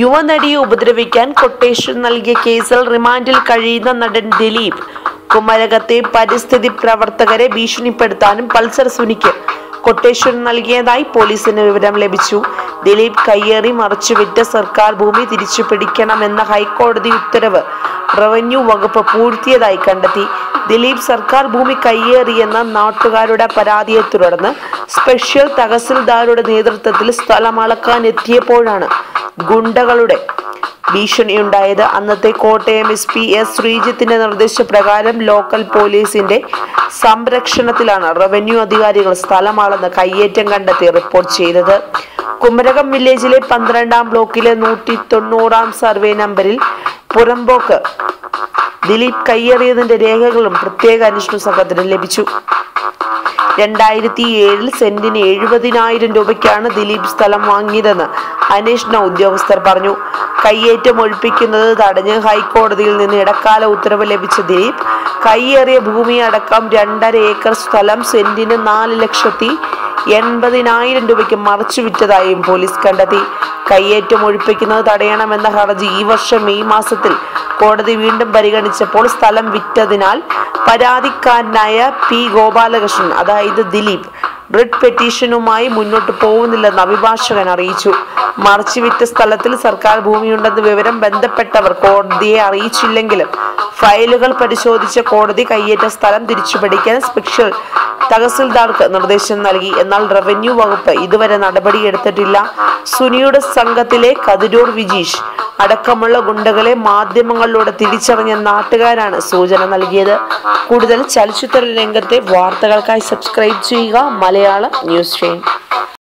യുവനടിയെ ഉപദ്രവിക്കാൻ കൊട്ടേഷൻ നൽകിയ കേസിൽ റിമാൻഡിൽ കഴിയുന്ന നടൻ ദിലീപ് കുമരകത്തെ പരിസ്ഥിതി പ്രവർത്തകരെ ഭീഷണിപ്പെടുത്താനും പൾസർ സുനിക്ക് കൊട്ടേഷൻ നൽകിയതായി പോലീസിന് വിവരം ലഭിച്ചു. ദിലീപ് കയ്യേറി മറച്ചുവിറ്റ സർക്കാർ ഭൂമി തിരിച്ചു പിടിക്കണമെന്ന ഹൈക്കോടതി ഉത്തരവ് റവന്യൂ വകുപ്പ് പൂഴ്ത്തിയതായി കണ്ടെത്തി. ദിലീപ് സർക്കാർ ഭൂമി കയ്യേറിയെന്ന നാട്ടുകാരുടെ പരാതിയെ തുടർന്ന് സ്പെഷ്യൽ തഹസിൽദാരുടെ നേതൃത്വത്തിൽ സ്ഥലം അളക്കാൻ എത്തിയപ്പോഴാണ് ഗുണ്ടകളുടെ ഭീഷണിയുണ്ടായത്. അന്നത്തെ കോട്ടയം എസ് പി എസ് ശ്രീജിത്തിന്റെ നിർദ്ദേശപ്രകാരം ലോക്കൽ പോലീസിന്റെ സംരക്ഷണത്തിലാണ് റവന്യൂ അധികാരികൾ സ്ഥലമാണെന്ന് കയ്യേറ്റം കണ്ടെത്തി റിപ്പോർട്ട് ചെയ്തത്. കുമരകം വില്ലേജിലെ പന്ത്രണ്ടാം ബ്ലോക്കിലെ നൂറ്റി തൊണ്ണൂറാം സർവേ നമ്പറിൽ പുറമ്പോക്ക് ദിലീപ് കയ്യേറിയതിന്റെ രേഖകളും പ്രത്യേക അന്വേഷണ സംഘത്തിന് ലഭിച്ചു. രണ്ടായിരത്തി ഏഴിൽ സെന്റിന് എഴുപതിനായിരം രൂപയ്ക്കാണ് ദിലീപ് സ്ഥലം വാങ്ങിയതെന്ന് അന്വേഷണ ഉദ്യോഗസ്ഥർ പറഞ്ഞു. കയ്യേറ്റം ഒഴിപ്പിക്കുന്നത് തടഞ്ഞ് ഹൈക്കോടതിയിൽ നിന്ന് ഇടക്കാല ഉത്തരവ് ലഭിച്ച ദിലീപ് കയ്യേറിയ ഭൂമി അടക്കം രണ്ടര ഏക്കർ സ്ഥലം സെന്റിന് നാല് ലക്ഷത്തി എൺപതിനായിരം രൂപയ്ക്ക് മറച്ചു വിറ്റതായും പോലീസ് കണ്ടെത്തി. കയ്യേറ്റം ഒഴിപ്പിക്കുന്നത് തടയണമെന്ന ഹർജി ഈ വർഷം മെയ് മാസത്തിൽ കോടതി വീണ്ടും പരിഗണിച്ചപ്പോൾ സ്ഥലം വിറ്റതിനാൽ പരാതിക്കാരനായ പി ഗോപാലകൃഷ്ണൻ അതായത് ദിലീപ് റിട്ട് പെറ്റീഷനുമായി മുന്നോട്ട് പോകുന്നില്ലെന്ന് അഭിഭാഷകൻ അറിയിച്ചു. മറിച്ചുവിറ്റ സ്ഥലത്തിൽ സർക്കാർ ഭൂമിയുണ്ടെന്ന വിവരം ബന്ധപ്പെട്ടവർ കോടതിയെ അറിയിച്ചില്ലെങ്കിലും ഫയലുകൾ പരിശോധിച്ച കോടതി കയ്യേറ്റ സ്ഥലം തിരിച്ചുപിടിക്കാൻ സ്പെഷ്യൽ തഹസിൽദാർക്ക് നിർദ്ദേശം നൽകി. എന്നാൽ റവന്യൂ വകുപ്പ് ഇതുവരെ നടപടിയെടുത്തിട്ടില്ല സുനിയുടെ സംഘത്തിലെ കതിരൂർ വിജീഷ് അടക്കമുള്ള ഗുണ്ടകളെ മാധ്യമങ്ങളിലൂടെ തിരിച്ചറിഞ്ഞ നാട്ടുകാരാണ് സൂചന നൽകിയത്. കൂടുതൽ ചലച്ചിത്ര രംഗത്തെ വാർത്തകൾക്കായി സബ്സ്ക്രൈബ് ചെയ്യുക മലയാളം ന്യൂസ് ചെയിൻ